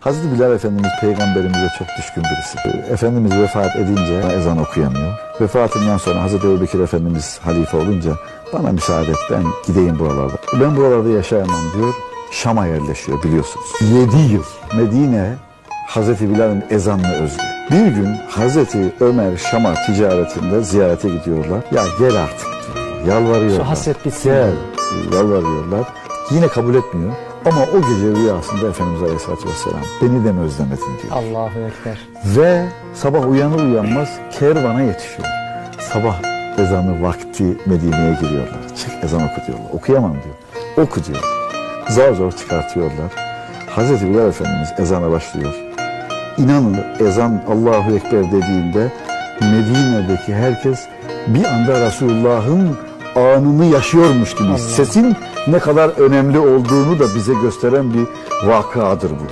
Hazreti Bilal Efendimiz peygamberimize çok düşkün birisi. Efendimiz vefat edince ezan okuyamıyor. Vefatından sonra Hazreti Ebubekir Efendimiz halife olunca bana müsaade et ben gideyim buralarda. Ben buralarda yaşayamam diyor. Şam'a yerleşiyor biliyorsunuz. 7 yıl Medine Hazreti Bilal'in ezanına özgü. Bir gün Hazreti Ömer Şam'a ticaretinde ziyarete gidiyorlar. Ya gel artık diyorlar. Yalvarıyorlar. Şu hasret bitsin. Gel. Yalvarıyorlar. Yine kabul etmiyor. Ama o gece rüyasında Efendimiz Aleyhisselatü Vesselam beni de mi özlemedin diyor. Allahu Ekber. Ve sabah uyanır uyanmaz kervana yetişiyor. Sabah ezanı vakti Medine'ye giriyorlar. Çık ezan oku diyorlar. Okuyamam diyor. Oku diyor. Zar zor çıkartıyorlar. Hazreti Bilal Efendimiz ezana başlıyor. İnanın ezan Allahu Ekber dediğinde Medine'deki herkes bir anda Resulullah'ın anını yaşıyormuş gibi. Sesin ne kadar önemli olduğunu da bize gösteren bir vakadır bu.